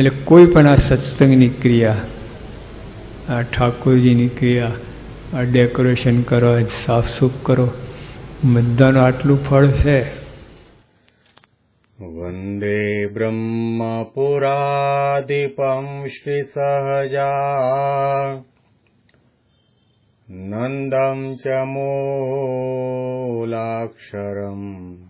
એટલે કોઈ પણ આ સત્સંગની ક્રિયા, આ ઠાકોરજીની ક્રિયા, આ ડેકોરેશન કરો સાફસૂફ કરો, બધાનું આટલું ફળ છે. વંદે બ્રહ્મપુરાદિપમ શ્રી સહજા, નંદમ ચ મૂલાક્ષરમ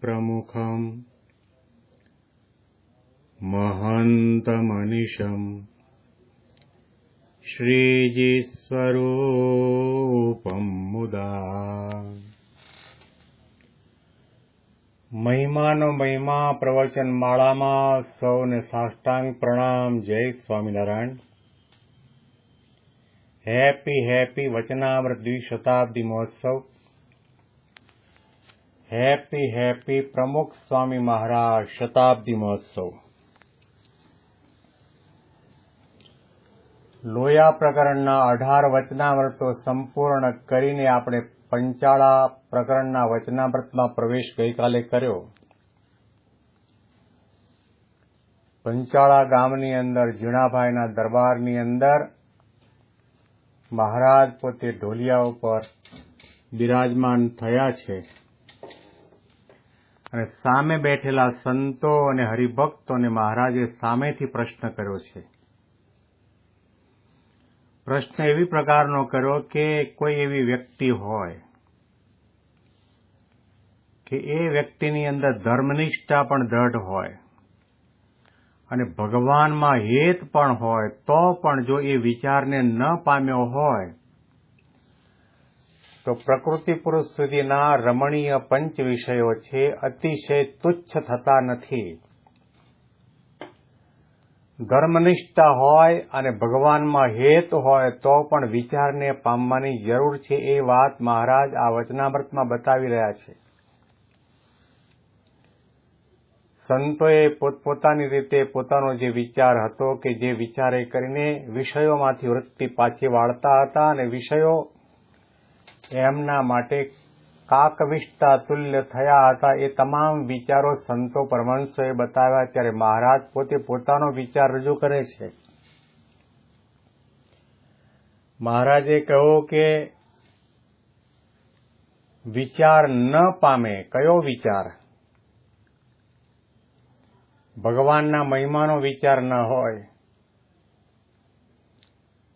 प्रमुखम् महन्तमनिशम् श्रीजीस्वरूपं मुदा મહિમાનો મહિમા પ્રવચન માળામાં સૌને સાષ્ટાંગ પ્રણામ જય સ્વામિનારાયણ હેપી હેપી વચનામૃત દ્વિશતાબ્દી મહોત્સવ હેપી હેપી પ્રમુખ સ્વામી મહારાજ શતાબ્દી મહોત્સવ લોયા પ્રકરણના અઢાર વચનામૃતો સંપૂર્ણ કરીને આપણે પંચાળા પ્રકરણના વચનામૃતમાં પ્રવેશ ગઈકાલે કર્યો પંચાળા ગામની અંદર જીણાભાઈના દરબારની અંદર મહારાજ પોતે ઢોલિયા ઉપર બિરાજમાન થયા છે અને સામે બેઠેલા સંતો અને હરિભક્તોને મહારાજે સામેથી પ્રશ્ન કર્યો છે. પ્રશ્ન એવી પ્રકારનો કર્યો કે કોઈ એવી વ્યક્તિ હોય કે એ વ્યક્તિની અંદર ધર્મનિષ્ઠા પણ દ્રઢ હોય અને ભગવાનમાં હેત પણ હોય તો પણ જો એ વિચારને ન પામ્યો હોય તો પ્રકૃતિ પુરુષ સુધીના રમણીય પંચ વિષયો છે, અતિશય તુચ્છ થતા નથી. ધર્મનિષ્ઠા હોય અને ભગવાનમાં હેત હોય તો પણ વિચારને પામવાની જરૂર છે એ વાત મહારાજ આ વચનામૃતમાં બતાવી રહ્યા છે. સંતોએ પોતપોતાની રીતે પોતાનો જે વિચાર હતો કે જે વિચારે કરીને વિષયોમાંથી વૃત્તિ પાછી વાળતા હતા અને વિષયો એમના માટે કાકવિષ્ટા તુલ્ય થયા હતા. એ તમામ વિચારો સંતો પરમહંસોએ બતાવ્યા. ત્યારે મહારાજ પોતે પોતાનો વિચાર રજૂ કરે છે. મહારાજે કહ્યું કે વિચાર ન પામે. કયો વિચાર? ભગવાનના મહિમાનો વિચાર ન હોય.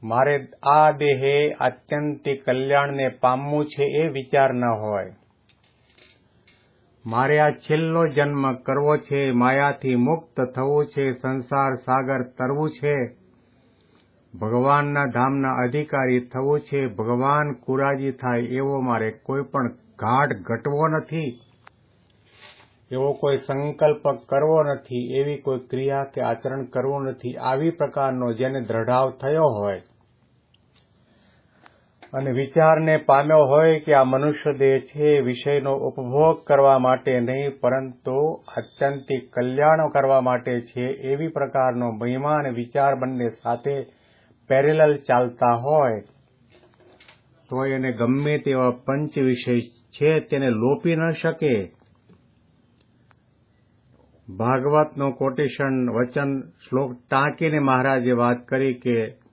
મારે આ દેહે આત્યંતિક કલ્યાણને પામવું છે એ વિચાર ન હોય. મારે આ છેલ્લો જન્મ કરવો છે, માયાથી મુક્ત થવું છે, સંસાર સાગર તરવું છે. ભગવાનના ધામના અધિકારી થવું છે, ભગવાન કુરાજી થાય એવો મારે કોઈ પણ ઘાટ ઘટવો નથી. એવો કોઈ સંકલ્પ કરવો નથી, એવી કોઈ ક્રિયા કે આચરણ કરવું નથી. આવી પ્રકારનો જેને દ્રઢાવ થયો હોય અને વિચારને પામ્યો હોય કે આ મનુષ્ય દેહ છે વિષયનો ઉપભોગ કરવા માટે નહીં, પરંતુ આત્યંતિક કલ્યાણ કરવા માટે છે, એવી પ્રકારનો મહિમા અને વિચાર બંને સાથે પેરેલલ ચાલતા હોય. તો એને ગમે તેવા પંચ વિષય છે, તેને લોપી ન શકે. ભાગવતનો કોટેશન વચન શ્લોક ટાંકીને મહારાજે વાત કરી કે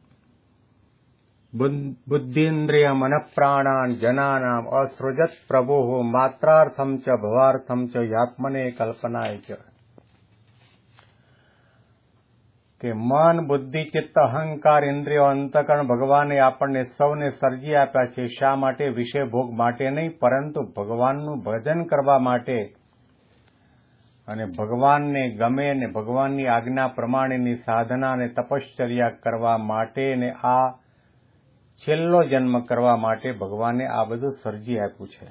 બુદ્ધિન્દ્રિય મનપ્રાણાન જનાનામ અસૃજત પ્રભુ માત્રાર્થમ ચ ભવાર્થમ ચ યાત્મને કલ્પનાય ચ કે મન બુદ્ધિ ચિત્ત અહંકાર ઇન્દ્રિયો અંતકરણ ભગવાને આપણને સૌને સર્જી આપ્યા છે શા માટે વિષય ભોગ માટે નહીં પરંતુ ભગવાનનું ભજન કરવા માટે અને ભગવાનને ગમે અને ભગવાનની આજ્ઞા પ્રમાણેની સાધના અને તપશ્ચર્યા કરવા માટે ને આ છેલ્લો જન્મ કરવા માટે ભગવાને આ બધું સર્જી આપ્યું છે.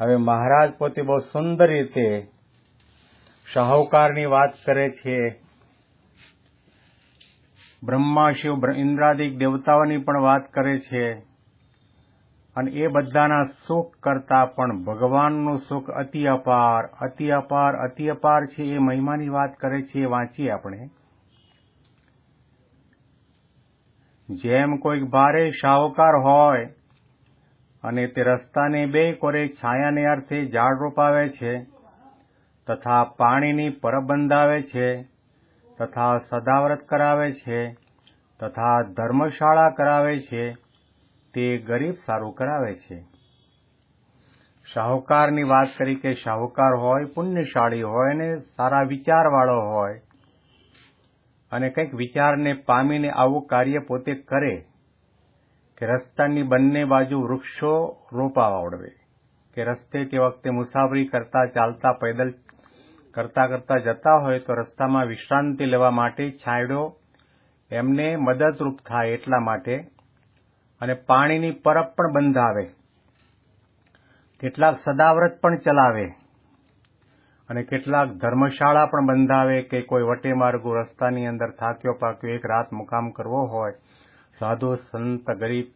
હવે મહારાજ પોતે બહુ સુંદર રીતે શાહુકારની વાત કરે છે. બ્રહ્મા શિવ ઇન્દ્રાદિક દેવતાઓની પણ વાત કરે છે. અને એ બધાના સુખ કરતા પણ ભગવાનનું સુખ અતિ અપાર અતિ અપાર અતિ અપાર છે એ મહિમાની વાત કરે છે. એ વાંચીએ આપણે. જેમ કોઈક ભારે શાહુકાર હોય અને તે રસ્તાને બે કોરે છાયાને અર્થે ઝાડ રોપાવે છે, તથા પાણીની પરબ બંધાવે છે, તથા સદાવ્રત કરાવે છે, તથા ધર્મશાળા કરાવે છે, તે ગરીબ સારું કરાવે છે. શાહુકારની વાત કરી કે શાહુકાર હોય, પુણ્યશાળી હોય ને સારા વિચારવાળો હોય અને કંઈક વિચારને પામીને આવું કાર્ય પોતે કરે કે રસ્તાની બંને બાજુ વૃક્ષો રોપા વાવડવે, કે રસ્તે તે વખતે મુસાફરી કરતા ચાલતા પેદલ કરતા કરતા જતા હોય તો રસ્તામાં વિશ્રાંતિ લેવા માટે છાંયડો એમને મદદરૂપ થાય એટલા માટે અને પાણીની પરબ પણ બંધાવે, કેટલાક સદાવ્રત પણ ચલાવે. અને કેટલાક ધર્મશાળા પણ બંધાવે કે કોઈ વટે માર્ગો રસ્તાની અંદર થાક્યો પાક્યો એક રાત મુકામ કરવો હોય. સાધુ, સંત, ગરીબ,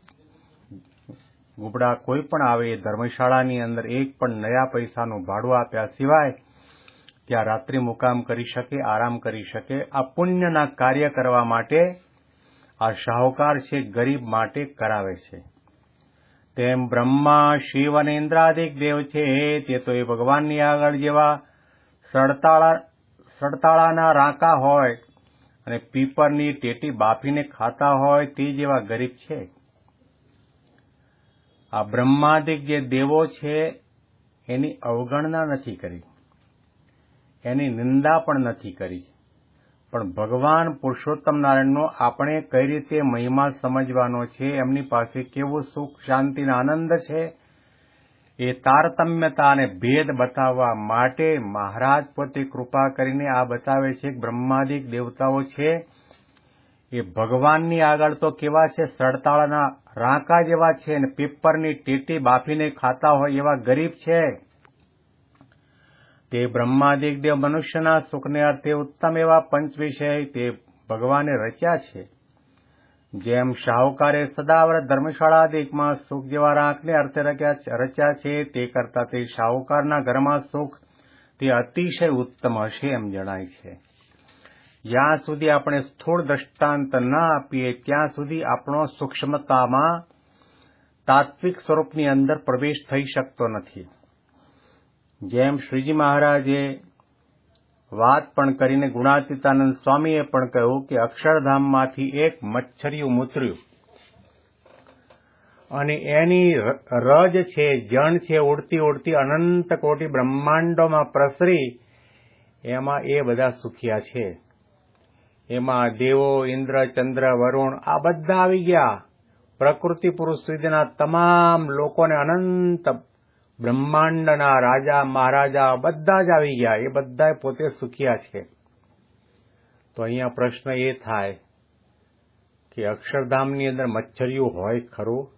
ગુબડા કોઈ પણ આવે એ ધર્મશાળાની અંદર એક પણ નયા પૈસાનું ભાડું આપ્યા સિવાય ત્યાં રાત્રિ મુકામ કરી શકે, આરામ કરી શકે. આ પુણ્યના કાર્ય કરવા માટે આ શાહુકાર છે, ગરીબ માટે કરાવે છે. તેમ બ્રહ્મા, શિવ અને ઇન્દ્રાદિક દેવ છે, તે તો એ ભગવાનની આગળ જેવા સડતાળા સડતાળાના રાંકા હોય અને પીપરની ટેટી બાફીને ખાતા હોય તે જેવા ગરીબ છે. આ બ્રહ્માદિક જે દેવો છે, એની અવગણના નથી કરી. એની નિંદા પણ નથી કરી. પણ ભગવાન પુરુષોત્તમ નારાયણનો આપણે કઈ રીતે મહિમા સમજવાનો છે? એમની પાસે કેવું સુખ શાંતિનો આનંદ છે? એ તારતમ્યતા અને ભેદ બતાવવા માટે મહારાજ પોતે કૃપા કરીને આ બતાવે છે કે બ્રહ્માદિક દેવતાઓ છે. એ ભગવાનની આગળ તો કેવા છે? સડતાળના રાંકા જેવા છે અને પેપરની ટેટી બાફીને ખાતા હોય એવા ગરીબ છે. તે બ્રહ્માદિક દેવ મનુષ્યના સુખને અર્થે ઉત્તમ એવા પંચ વિષય તે ભગવાને રચ્યા છે. જેમ શાહુકારે સદાવ્રત ધર્મશાળાદિકમાં સુખ જેવા રાંકને અર્થે રચ્યા છે, તે કરતા તે શાહુકારના ઘરમાં સુખ તે અતિશય ઉત્તમ હશે એમ જણાય છે. જ્યાં સુધી આપણે સ્થૂળ દ્રષ્ટાંત ન આપીએ, ત્યાં સુધી આપણો સૂક્ષ્મતામાં તાત્વિક સ્વરૂપની અંદર પ્રવેશ થઈ શકતો નથી. જેમ શ્રીજી મહારાજે વાત પણ કરીને ગુણાતીતાનંદ સ્વામીએ પણ કહ્યું કે અક્ષરધામમાંથી એક મચ્છરિયું મૂતર્યું. અને એની રજ છે, જણ છે, ઉડતી ઉડતી અનંત કોટી બ્રહ્માંડોમાં પ્રસરી, એમાં એ બધા સુખિયા છે. એમાં દેવો, ઇન્દ્ર, ચંદ્ર, વરુણ, આ બધા આવી ગયા. પ્રકૃતિ પુરુષ સુધીના તમામ લોકોને અનંત બ્રહ્માંડના રાજા, મહારાજા બધા જ આવી ગયા. એ બધા પોતે સુખિયા છે. તો અહીંયા પ્રશ્ન એ થાય કે અક્ષરધામની અંદર મચ્છરિયું હોય ખરું?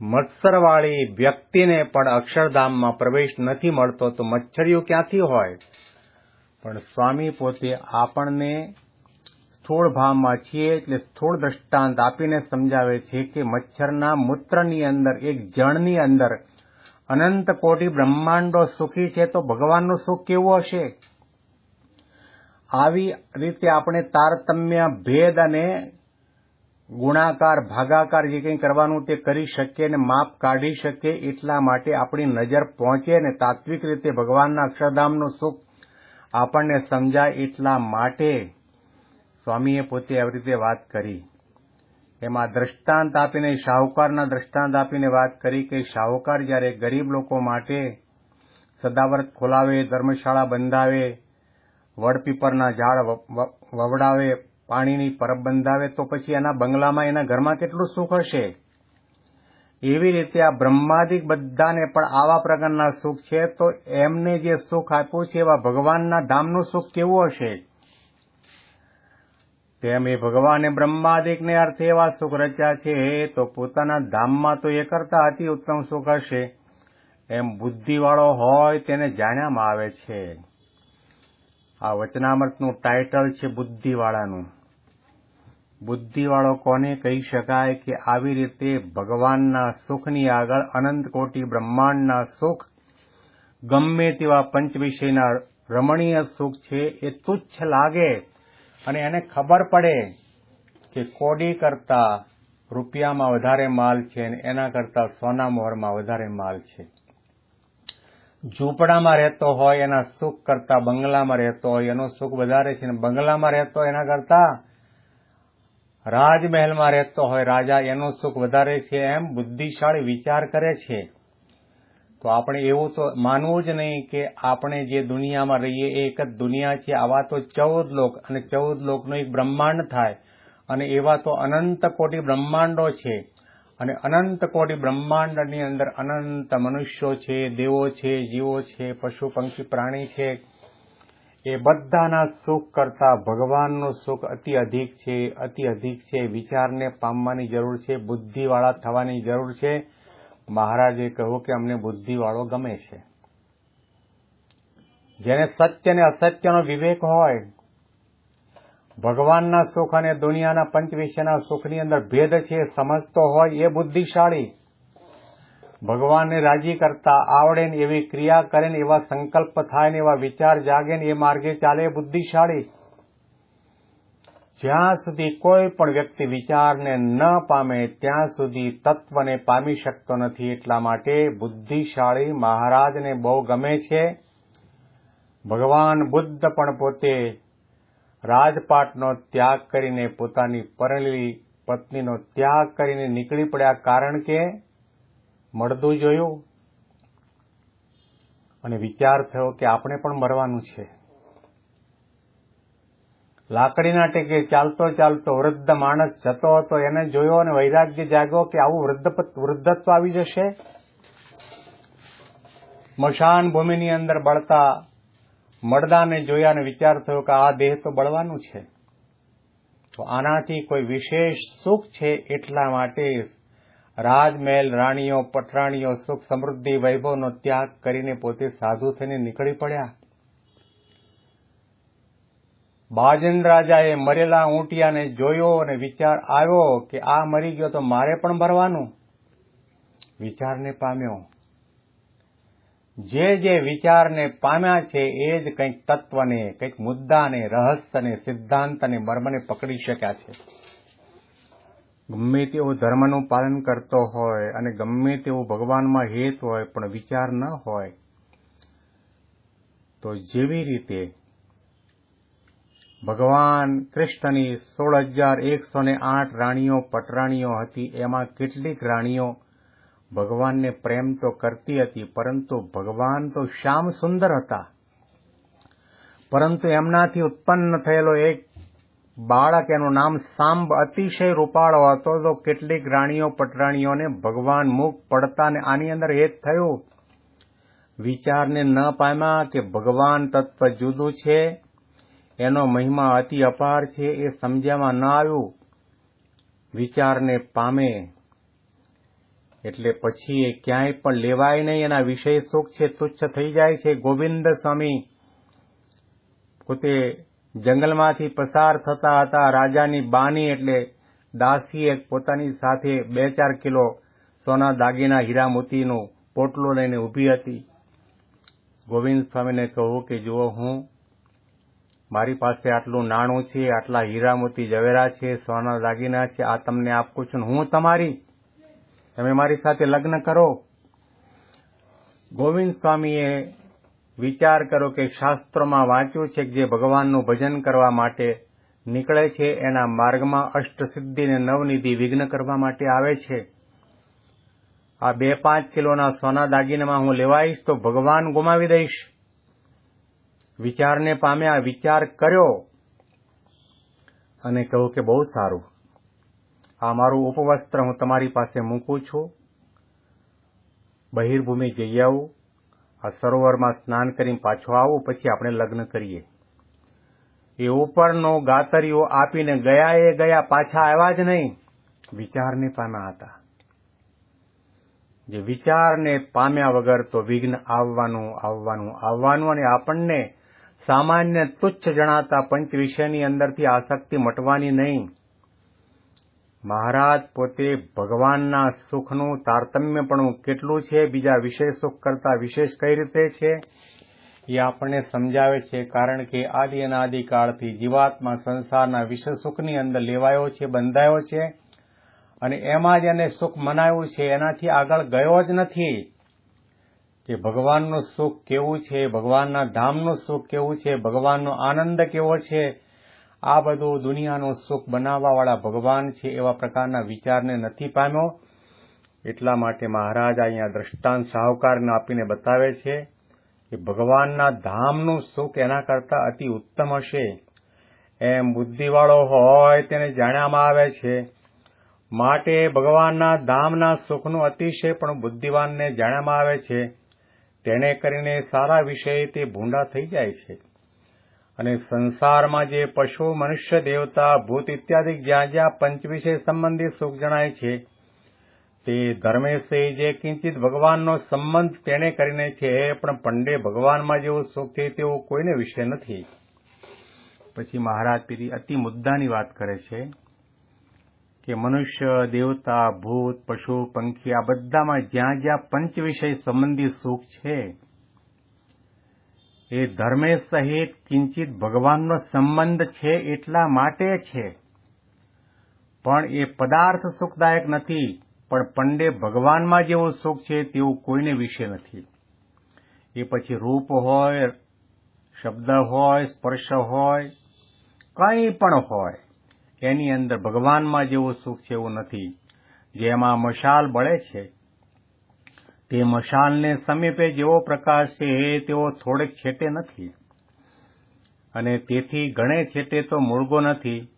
મત્સરવાળી વ્યક્તિને પણ અક્ષરધામમાં પ્રવેશ નથી મળતો તો મચ્છરિયું ક્યાંથી હોય? પણ સ્વામી પોતે આપણને સ્થૂળ ભાવમાં છીએ એટલે સ્થૂળ દ્રષ્ટાંત આપીને સમજાવે છે કે મચ્છરના મૂત્રની અંદર, એક જળની અંદર અનંત કોટી બ્રહ્માંડો સુખી છે તો ભગવાનનું સુખ કેવું હશે? આવી રીતે આપણે તારતમ્ય ભેદ અને ગુણાકાર, ભાગાકાર જે કંઈ કરવાનું તે કરી શકીએ અને માપ કાઢી શકીએ એટલા માટે આપણી નજર પહોંચે અને તાત્વિક રીતે ભગવાનના અક્ષરધામનું સુખ આપણને સમજાય એટલા માટે સ્વામીએ પોતે આવી રીતે વાત કરી. એમાં દ્રષ્ટાંત આપીને, શાહુકારના દ્રષ્ટાંત આપીને વાત કરી કે શાહુકાર જ્યારે ગરીબ લોકો માટે સદાવ્રત ખોલાવે, ધર્મશાળા બંધાવે, વડપીપરના ઝાડ વવડાવે, પાણીની પરબ બંધાવે, તો પછી એના બંગલામાં, એના ઘરમાં કેટલું સુખ હશે? એવી રીતે આ બ્રહ્માદિક બધાને પણ આવા પ્રકારના સુખ છે, તો એમને જે સુખ આપ્યું છે, એવા ભગવાનના ધામનું સુખ કેવું હશે? તેમ એ ભગવાને બ્રહ્માદિકને અર્થે એવા સુખ રચ્યા છે, તો પોતાના ધામમાં તો એ કરતા અતિ ઉત્તમ સુખ હશે. એમ બુદ્ધિવાળો હોય તેને જાણ્યામાં આવે છે. આ વચનામૃતનું ટાઇટલ છે બુદ્ધિવાળાનું. બુદ્ધિવાળો કોને કહી શકાય કે આવી રીતે ભગવાનના સુખની આગળ અનંત કોટી બ્રહ્માંડના સુખ ગમે તેવા પંચ વિષયના રમણીય સુખ છે, એ તુચ્છ લાગે. અને એને ખબર પડે કે કોડી કરતા રૂપિયામાં વધારે માલ છે અને એના કરતા સોના મોહરમાં વધારે માલ છે. ઝૂંપડામાં રહેતો હોય, એના સુખ કરતા બંગલામાં રહેતો હોય, એનું સુખ વધારે છે અને બંગલામાં રહેતો હોય, એના કરતા રાજમહેલમાં રહેતો હોય, રાજા એનું સુખ વધારે છે એમ બુદ્ધિશાળી વિચાર કરે છે. તો આપણે એવું તો માનવું જ નહીં કે આપણે જે દુનિયામાં રહીએ, એ એક જ દુનિયા છે આવા તો ચૌદ લોક અને ચૌદ લોકનું એક બ્રહ્માંડ થાય અને એવા તો અનંત કોટી બ્રહ્માંડો છે. અને અનંત કોટી બ્રહ્માંડની અંદર અનંત મનુષ્યો છે, દેવો છે, જીવો છે, પશુ પંક્ષી પ્રાણી છે. એ બધાના સુખ કરતા ભગવાનનું સુખ અતિ અધિક છે, અતિ અધિક છે. વિચારને પામવાની જરૂર છે, બુદ્ધિવાળા થવાની જરૂર છે. મહારાજે કહ્યું કે અમને બુદ્ધિવાળો ગમે છે. જેને સત્ય અને અસત્યનો વિવેક હોય, ભગવાનના સુખ અને દુનિયાના પંચ વિષયના સુખની અંદર ભેદ છે, સમજતો હોય એ બુદ્ધિશાળી. ભગવાનને રાજી કરતા આવડે ને એવી ક્રિયા કરે ને એવા સંકલ્પ થાય ને એવા વિચાર જાગે ને એ માર્ગે ચાલે બુદ્ધિશાળી. જ્યાં સુધી કોઈ પણ વ્યક્તિ વિચારને ન પામે, ત્યાં સુધી તત્વને પામી શકતો નથી. એટલા માટે બુદ્ધિશાળી મહારાજને બહુ ગમે છે. ભગવાન બુદ્ધ પણ પોતે રાજપાટનો ત્યાગ કરીને પોતાની પરણેલી પત્નીનો ત્યાગ કરીને નીકળી પડ્યા. કારણ કે મળતું જોયું અને વિચાર થયો કે આપણે પણ મરવાનું છે. લાકડીના ટેકે ચાલતો ચાલતો વૃદ્ધ માણસ જતો હતો. એને જોયો અને વૈરાગ્ય જાગ્યો કે આવું વૃદ્ધ વૃદ્ધત્વ આવી જશે? મશાન ભૂમિની અંદર બળતા મડદાને જોયા અને વિચાર થયો કે આ દેહ તો બળવાનું છે. તો આનાથી કોઈ વિશેષ સુખ છે એટલા માટે રાજમહેલ, રાણીઓ, પટરાણીઓ સુખ સમૃદ્ધિ, વૈભવનો ત્યાગ કરીને પોતે સાધુ થઈને નીકળી પડ્યા. બાજન રાજાએ મરેલા ઊંટિયાને જોયો અને વિચાર આવ્યો કે આ મરી ગયો તો મારે પણ મરવાનું? વિચારને પામ્યો. જે જે વિચારને પામ્યા છે એ જ કંઈક તત્વને, કંઈક મુદ્દાને, રહસ્યને, સિદ્ધાંતને, મર્મને પકડી શક્યા છે. ગમે તેવો ધર્મનું પાલન કરતો હોય અને ગમે તેવું ભગવાનમાં હેત હોય પણ વિચાર ન હોય, તો જેવી રીતે ભગવાન કૃષ્ણની સોળ હજાર એકસો ને આઠ રાણીઓ, પટરાણીઓ હતી. એમાં કેટલીક રાણીઓ ભગવાનને પ્રેમ તો કરતી હતી, પરંતુ ભગવાન તો શ્યામ સુંદર હતા. પરંતુ એમનાથી ઉત્પન્ન થયેલો એક બાળક, એનું નામ સાંબ અતિશય રૂપાળો હતો. તો કેટલીક રાણીઓ, પટરાણીઓને ભગવાન મુખ પડતા ને આની અંદર હેત થયું. વિચારને ન પામ્યા કે ભગવાન તત્વ જુદું છે. એનો મહિમા અતિ અપાર છે, એ સમજ્યામાં ન આવ્યું. વિચારને પામે. એટલે પછી એ ક્યાંય પણ લેવાય નહીં, એના વિષય સુખ છે, તુચ્છ થઈ જાય છે. ગોવિંદ સ્વામી પોતે જંગલમાંથી પસાર થતા હતા, રાજાની બાની એટલે દાસીએ પોતાની સાથે બે ચાર કિલો સોના દાગીના હીરા પોટલો લઈને ઊભી હતી. ગોવિંદ સ્વામીને કહું કે જુઓ, હું મારી પાસે આટલું નાણું છે, આટલા હીરા મોતી જવેરા છે, સોના દાગીના છે, આ તમને આપું છું હું તમારી? તમે મારી સાથે લગ્ન કરો. ગોવિંદ સ્વામીએ વિચાર કરો કે શાસ્ત્રોમાં વાંચ્યું છે કે જે ભગવાનનું ભજન કરવા માટે નીકળે છે, એના માર્ગમાં અષ્ટસિદ્ધિ અને નવનિધિ વિઘ્ન કરવા માટે આવે છે. આ બે પાંચ કિલોના સોના દાગીનામાં હું લેવાઈશ તો ભગવાન ગુમાવી દઈશ. વિચારને પામ્યા વિચાર કર્યો અને કહ્યું કે બહુ સારું. આ મારું ઉપવસ્ત્ર હું તમારી પાસે મૂકું છું. બહિર્ભૂમિ જઈ આવું. આ સરોવરમાં સ્નાન કરીને પાછો આવું, પછી આપણે લગ્ન કરીએ. એ ઉપરનો ગાતરીઓ આપીને ગયા એ ગયા, પાછા આવ્યા જ નહીં. વિચારને પામ્યા હતા. જે વિચારને પામ્યા વગર તો વિઘ્ન આવવાનું આવવાનું આવવાનું અને આપણને સામાન્ય તુચ્છ જણાતા પંચ વિષયની અંદરથી આસક્તિ મટવાની નહીં. મહારાજ પોતે ભગવાનના સુખનું તારતમ્યપણું કેટલું છે, બીજા વિશેષ સુખ કરતા વિશેષ કઈ રીતે છે, એ આપણને સમજાવે છે, કારણ કે આદિ અનાદિકાળથી જીવાત્મા સંસારના વિષય સુખની અંદર લેવાયો છે, બંધાયો છે, અને એમાં જ એને સુખ મનાયું છે, એનાથી આગળ ગયો જ નથી. કે ભગવાનનું સુખ કેવું છે, ભગવાનના ધામનું સુખ કેવું છે, ભગવાનનો આનંદ કેવો છે? આ બધું દુનિયાનું સુખ બનાવવાવાળા ભગવાન છે એવા પ્રકારના વિચારને નથી પામ્યો. એટલા માટે મહારાજ અહીંયા દ્રષ્ટાંત સાહુકારને આપીને બતાવે છે કે ભગવાનના ધામનું સુખ એના કરતાં અતિ ઉત્તમ હશે. એમ બુદ્ધિવાળો હોય તેને જાણ્યામાં આવે છે. માટે ભગવાનના ધામના સુખનું અતિશય પણ બુદ્ધિવાનને જાણ્યામાં આવે છે. તેને કરીને સારા વિષય તે ભૂંડા થઈ જાય છે. અને સંસારમાં જે પશુ, મનુષ્ય, દેવતા, ભૂત ઇત્યાદિ જ્યાં જ્યાં પંચવિષય સંબંધી સુખ જણાય છે, તે ધર્મેશે જે કિંચિત ભગવાનનો સંબંધ તેને કરીને છે, પણ પંડે ભગવાનમાં જેવું સુખ છે તેવું કોઈને વિષય નથી. પછી મહારાજ પીરી અતિ મુદ્દાની વાત કરે છે. કે મનુષ્ય, દેવતા, ભૂત, પશુ, પંખી, આ બધામાં જ્યાં જ્યાં પંચ વિષય સંબંધી સુખ છે, એ ધર્મે સહિત કિંચિત ભગવાનનો સંબંધ છે એટલા માટે છે. પણ એ પદાર્થ સુખદાયક નથી, પણ પંડે ભગવાનમાં જેવું સુખ છે તેવું કોઈને વિશે નથી. એ પછી રૂપ હોય, શબ્દ હોય, સ્પર્શ હોય, કંઈ પણ હોય એની અંદર ભગવાનમાં જેવું સુખ છે એવું નથી જેમાં મશાલ બળે છે, તે મશાલને સમીપે જેવો પ્રકાશ છે તેવો થોડેક છેટે નથી. અને તેથી ઘણે છેટે તો મૂળગો નથી.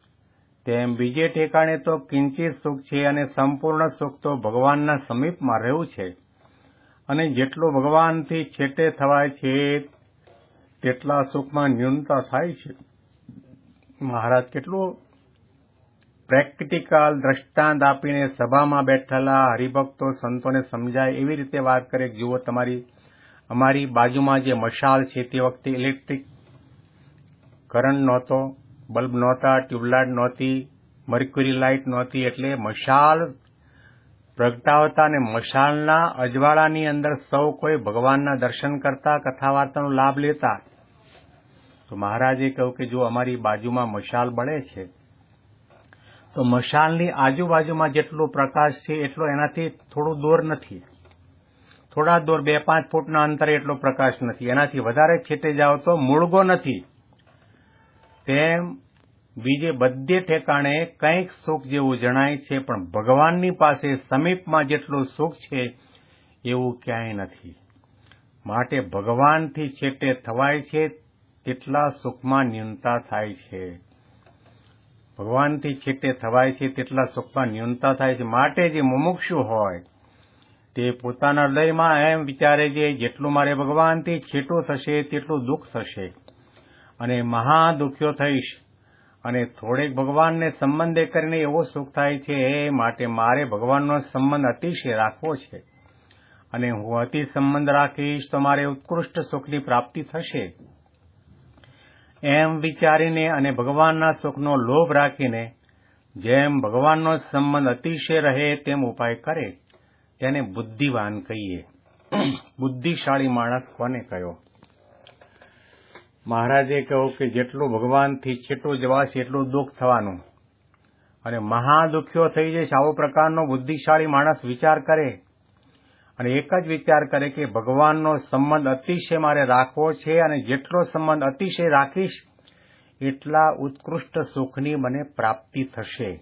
તેમ બીજે ઠેકાણે તો કિંચિત સુખ છે અને સંપૂર્ણ સુખ તો ભગવાનના સમીપમાં રહ્યું છે. અને જેટલું ભગવાનથી છેટે થવાય છે, તેટલા સુખમાં ન્યૂનતા થાય છે. મહારાજ, કેટલું પ્રેક્ટિકલ દ્રષ્ટાંત આપીને સભામાં બેઠેલા હરિભક્તો, સંતોને સમજાય એવી રીતે વાત કરે જુઓ તમારી, અમારી બાજુમાં જે મશાલ છે તે વખતે ઇલેક્ટ્રિક કરંટ નહોતો, બલ્બ નહોતા, ટ્યુબલાઇટ નહોતી, મર્ક્યુરી લાઇટ નહોતી, એટલે મશાલ પ્રગટાવતા અને મશાલના અજવાળાની અંદર સૌ કોઈ ભગવાનના દર્શન કરતા કથા વાર્તાનો લાભ લેતા. તો મહારાજે કહ્યું કે જો અમારી બાજુમાં મશાલ બળે છે. તો મશાલની આજુબાજુમાં જેટલો પ્રકાશ છે એટલો એનાથી થોડું દૂર નથી. થોડા દૂર બે પાંચ ફૂટના અંતરે એટલો પ્રકાશ નથી. એનાથી વધારે છેટે જાઓ તો મૂળગો નથી. તેમ બીજે બધે ઠેકાણે કંઈક સુખ જેવું જણાય છે, પણ ભગવાનની પાસે સમીપમાં જેટલું સુખ છે એવું ક્યાંય નથી. માટે ભગવાનથી છેટે થવાય છે, તેટલા સુખમાં ન્યૂનતા થાય છે. ભગવાનથી છેટે થવાય છે, તેટલા સુખમાં ન્યૂનતા થાય છે. માટે જે મુમુક્ષુ હોય, તે પોતાના હૃદયમાં એમ વિચારે છે, જેટલું મારે ભગવાનથી છેટું થશે, તેટલું દુઃખ થશે. અને મહા દુખ્યો થઈશ. અને થોડેક ભગવાનને સંબંધે કરીને એવો સુખ થાય છે, એ માટે મારે ભગવાનનો સંબંધ અતિશય રાખવો છે. અને હું અતિ સંબંધ રાખીશ, તો મારે ઉત્કૃષ્ટ સુખની પ્રાપ્તિ થશે. એમ વિચારીને અને ભગવાનના સુખનો લોભ રાખીને જેમ ભગવાનનો સંબંધ અતિશય રહે તેમ ઉપાય કરે, તેને બુદ્ધિવાન કહીએ. બુદ્ધિશાળી માણસ કોને કયો? મહારાજે કહ્યું કે જેટલું ભગવાનથી છેટું જવાશે એટલું દુઃખ થવાનું. અને મહાદુખ્યો થઈ જશે આવો પ્રકારનો બુદ્ધિશાળી માણસ વિચાર કરે. અને એક જ વિચાર કરે કે ભગવાનનો સંબંધ અતિશય મારે રાખવો છે અને જેટલો સંબંધ અતિશય રાખીશ, એટલા ઉત્કૃષ્ટ સુખની મને પ્રાપ્તિ થશે.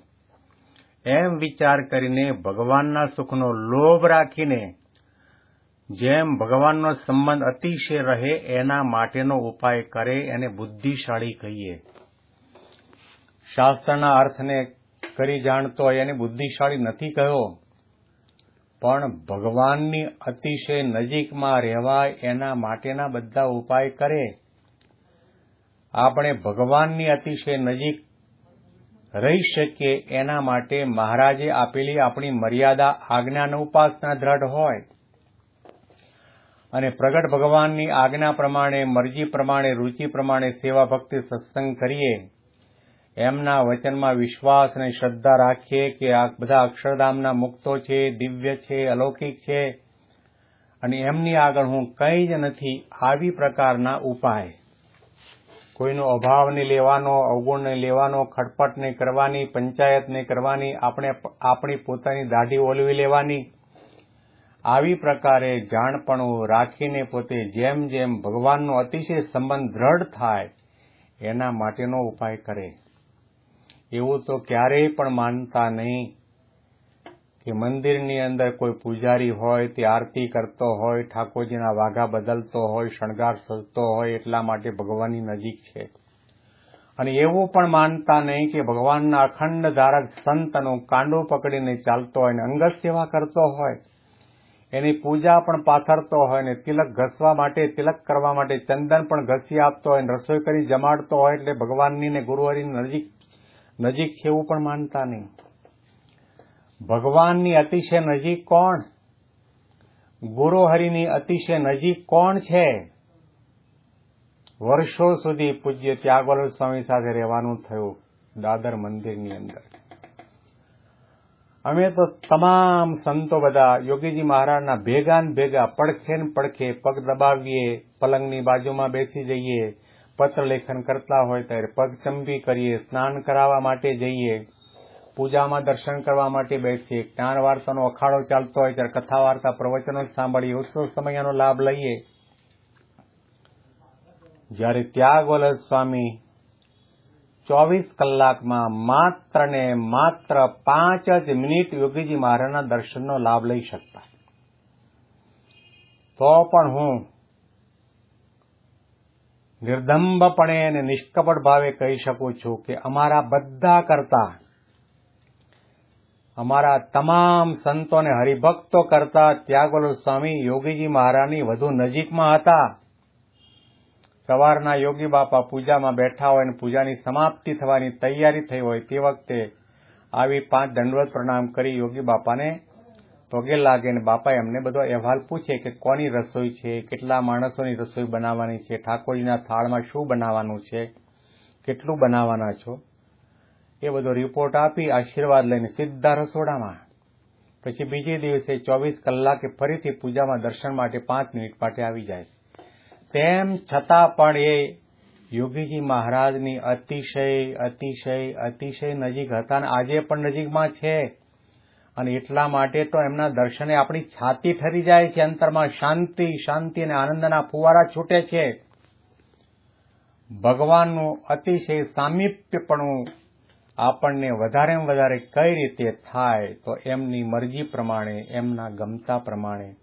એમ વિચાર કરીને ભગવાનના સુખનો લોભ રાખીને, જેમ ભગવાનનો સંબંધ અતિશય રહે, એના માટેનો ઉપાય કરે, એને બુદ્ધિશાળી કહીએ. શાસ્ત્રના અર્થને કરી જાણતો હોય, એને બુદ્ધિશાળી નથી કહ્યો. પણ ભગવાનની અતિશય નજીકમાં રહેવાય એના માટેના બધા ઉપાય કરે. આપણે ભગવાનની અતિશય નજીક રહી શકીએ એના માટે મહારાજે આપેલી આપણી મર્યાદા આજ્ઞાનો ઉપાસના દ્રઢ હોય. અને પ્રગટ ભગવાનની આજ્ઞા પ્રમાણે, મરજી પ્રમાણે, રુચિ પ્રમાણે સેવા ભક્તિ સત્સંગ કરીએ. એમના વચનમાં વિશ્વાસ અને શ્રદ્ધા રાખીએ કે આ બધા અક્ષરધામના મુક્તો છે, દિવ્ય છે, અલૌકિક છે. અને એમની આગળ હું કંઈ જ નથી આવી પ્રકારના ઉપાય. કોઈનો અભાવ નહીં લેવાનો, અવગુણ નહીં લેવાનો, ખટપટ નહીં કરવાની, પંચાયત નહીં કરવાની, આપણે આપણી પોતાની દાઢી ઓલવી લેવાની. આવી પ્રકારે જાણપણું રાખીને પોતે જેમ જેમ ભગવાનનો અતિશય સંબંધ દ્રઢ થાય, એના માટેનો ઉપાય કરે. એવું તો ક્યારેય પણ માનતા નહીં કે મંદિરની અંદર કોઈ પૂજારી હોય, તે આરતી કરતો હોય, ઠાકોરજીના વાઘા બદલતો હોય, શણગાર સજતો હોય, એટલા માટે ભગવાનની નજીક છે. અને એવું પણ માનતા નહીં કે ભગવાનના અખંડ ધારક સંતનો કાંડો પકડીને ચાલતો હોય ને અંગત સેવા કરતો હોય, એની પૂજા પણ પાથરતો હોય ને તિલક ઘસવા માટે, તિલક કરવા માટે ચંદન પણ ઘસી આપતો હોય રસોઈ કરી જમાડતો હોય એટલે ભગવાનની ને ગુરુહરિની નજીક નજીક છે એવું પણ માનતા નહીં. ભગવાનની અતિશય નજીક કોણ? ગુરુહરિની અતિશય નજીક કોણ છે? વર્ષો સુધી પૂજ્ય ત્યાગોલ સ્વામી સાથે રહેવાનું થયું દાદર મંદિરની અંદર. અમે તો તમામ સંતો બધા યોગીજી મહારાજના ભેગા ને ભેગા પડખે ને પડખે પગ દબાવીએ, પલંગની બાજુમાં બેસી જઈએ પત્ર લેખન કરતા હોય ત્યારે પગચંબી કરીએ, સ્નાન કરાવવા માટે જઈએ, પૂજામાં દર્શન કરવા માટે બેસીએ, જ્ઞાન વાર્તાનો અખાડો ચાલતો હોય ત્યારે કથા વાર્તા પ્રવચનો સાંભળીએ, ઉત્સવ સમયનો લાભ લઈએ. જ્યારે ત્યાગોલ સ્વામી ચોવીસ કલાકમાં માત્ર ને માત્ર પાંચ જ મિનિટ યોગીજી મહારાજના દર્શનનો લાભ લઈ શકતા. તો પણ હું નિર્દંભપણે અને નિષ્કપટ ભાવે કહી શકું છું કે અમારા બધા કરતા, અમારા તમામ સંતો અને હરિભક્તો કરતા ત્યાગોલ સ્વામી યોગીજી મહારાજની વધુ નજીકમાં હતા. સવારના યોગી બાપા પૂજામાં બેઠા હોય અને પૂજાની સમાપ્તિ થવાની તૈયારી થઈ હોય તે વખતે આવી પાંચ દંડવત પ્રણામ કરી યોગી બાપાને પગે લાગે અને બાપા એમને બધો અહેવાલ પૂછે કે કોની રસોઈ છે, કેટલા માણસોની રસોઈ બનાવવાની છે, ઠાકોરજીના થાળમાં શું બનાવવાનું છે, કેટલું બનાવવાના છો? એ બધો રિપોર્ટ આપી, આશીર્વાદ લઈને સીધા રસોડામાં. પછી બીજે દિવસે ચોવીસ કલાકે ફરીથી પૂજામાં દર્શન માટે પાંચ મિનિટ માટે આવી જાય તેમ છતાં પણ એ યોગીજી મહારાજની અતિશય અતિશય અતિશય નજીક હતા અને આજે પણ નજીકમાં છે. અને એટલા માટે તો એમના દર્શને આપણી છાતી ઠરી જાય છે. અંતરમાં શાંતિ શાંતિ અને આનંદના ફુવારા છૂટે છે. ભગવાનનું અતિશય સામીપ્યપણું આપણને વધારે વધારે કઈ રીતે થાય તો એમની મરજી પ્રમાણે, એમના ગમતા પ્રમાણે.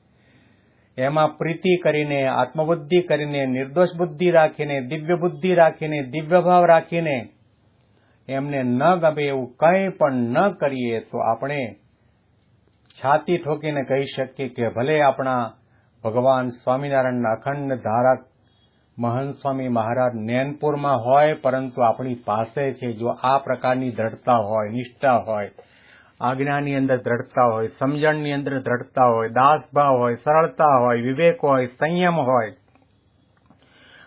એમાં પ્રીતિ કરીને, આત્મબુદ્ધિ કરીને, નિર્દોષ બુદ્ધિ રાખીને, દિવ્ય બુદ્ધિ રાખીને, દિવ્ય ભાવ રાખીને એમને ન ગમે એવું કંઈ પણ ન કરીએ તો આપણે છાતી ઠોકીને કહી શકીએ કે ભલે આપણા ભગવાન સ્વામિનારાયણના અખંડ ધારક મહંત સ્વામી મહારાજ નૈનપુરમાં હોય, પરંતુ આપણી પાસે છે, જો આ પ્રકારની દ્રઢતા હોય, નિષ્ઠા હોય, આજ્ઞાની અંદર દ્રઢતા હોય, સમજણની અંદર દ્રઢતા હોય, દાસભાવ હોય, સરળતા હોય, વિવેક હોય, સંયમ હોય,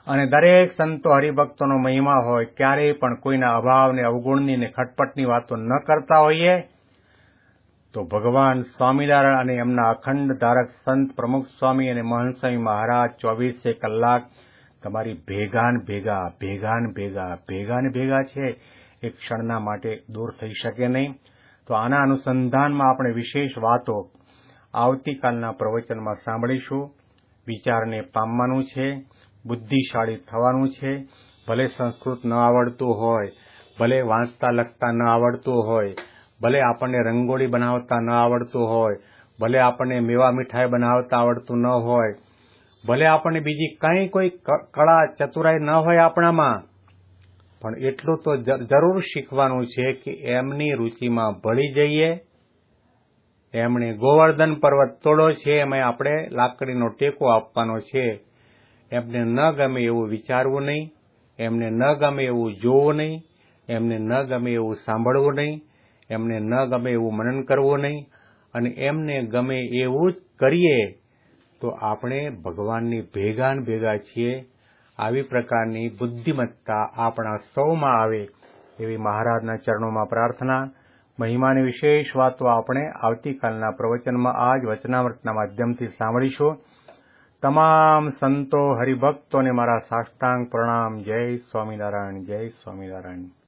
અને દરેક સંતો હરિભક્તોનો મહિમા હોય, ક્યારેય પણ કોઈના અભાવને અવગુણની ને ખટપટની વાતો ન કરતા હોઈએ. તો ભગવાન સ્વામિનારાયણ અને એમના અખંડ ધારક સંત પ્રમુખ સ્વામી અને મહંસ્વામી મહારાજ ચોવીસે કલાક તમારી ભેગાન ભેગા ભેગાન ભેગા ભેગાન ભેગા છે. એ ક્ષણના માટે દૂર થઈ શકે નહીં. તો આના અનુસંધાનમાં આપણે વિશેષ વાતો આવતીકાલના પ્રવચનમાં સાંભળીશું. વિચારને પામવાનું છે, બુદ્ધિશાળી થવાનું છે. ભલે સંસ્કૃત ન આવડતું હોય, ભલે વાંચતા લખતા ન આવડતું હોય ભલે આપણને રંગોળી બનાવતા ન આવડતું હોય, ભલે આપણને મેવા મીઠાઈ બનાવતા આવડતું ન હોય, ભલે આપણને બીજી કંઈ કોઈ કળા ચતુરાઈ ન હોય આપણામાં, પણ એટલું તો જરૂર શીખવાનું છે કે એમની રુચિમાં ભળી જઈએ. એમણે ગોવર્ધન પર્વત તોડો છે, એમાં આપણે લાકડીનો ટેકો આપવાનો છે. એમને ન ગમે એવું વિચારવું નહીં, એમને ન ગમે એવું જોવું નહીં, એમને ન ગમે એવું સાંભળવું નહીં એમને ન ગમે એવું મનન કરવું નહીં અને એમને ગમે એવું જ કરીએ, તો આપણે ભગવાનની ભેગા ને ભેગા છીએ. આવી પ્રકારની બુદ્ધિમત્તા આપણા સૌમાં આવે એવી મહારાજના ચરણોમાં પ્રાર્થના. મહિમાની વિશેષ વાતો આપણે આવતીકાલના પ્રવચનમાં આ જ વચનામૃતના માધ્યમથી સાંભળીશું. તમામ સંતો હરિભક્તોને મારા સાષ્ટાંગ પ્રણામ. જય સ્વામિનારાયણ જય સ્વામિનારાયણ.